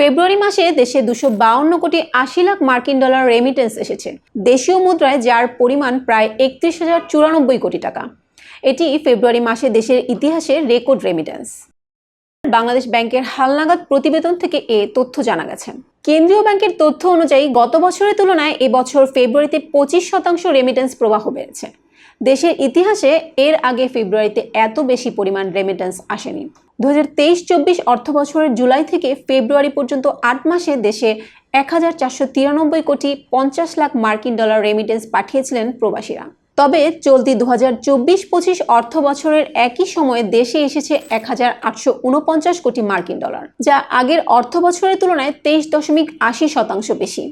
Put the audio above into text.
ফেব্রুয়ারি মাসে দেশে দুশো কোটি আশি লাখ মার্কিন ডলার রেমিটেন্স এসেছে। দেশীয় মুদ্রায় যার পরিমাণ প্রায় একত্রিশ হাজার চুরানব্বই কোটি টাকা। এটি ফেব্রুয়ারি মাসে দেশের ইতিহাসে রেকর্ড রেমিটেন্স বাংলাদেশ ব্যাংকের হালনাগাদ প্রতিবেদন থেকে এ তথ্য জানা গেছে। কেন্দ্রীয় ব্যাংকের তথ্য অনুযায়ী, গত বছরের তুলনায় এবছর ফেব্রুয়ারিতে পঁচিশ শতাংশ রেমিটেন্স প্রবাহ বেড়েছে। দেশের ইতিহাসে এর আগে ফেব্রুয়ারিতে এত বেশি পরিমাণ রেমিটেন্স আসেনি। দু হাজার তেইশ চব্বিশ অর্থ বছরের জুলাই থেকে ফেব্রুয়ারি পর্যন্ত আট মাসে দেশে এক হাজার চারশো তিরানব্বই কোটি পঞ্চাশ লাখ মার্কিন ডলার রেমিটেন্স পাঠিয়েছিলেন প্রবাসীরা। তবে চলতি দু হাজার চব্বিশ পঁচিশ অর্থ বছরের একই সময়ে দেশে এসেছে এক হাজার আটশো উনপঞ্চাশ কোটি মার্কিন ডলার, যা আগের অর্থ বছরের তুলনায় তেইশ দশমিক আশি শতাংশ বেশি।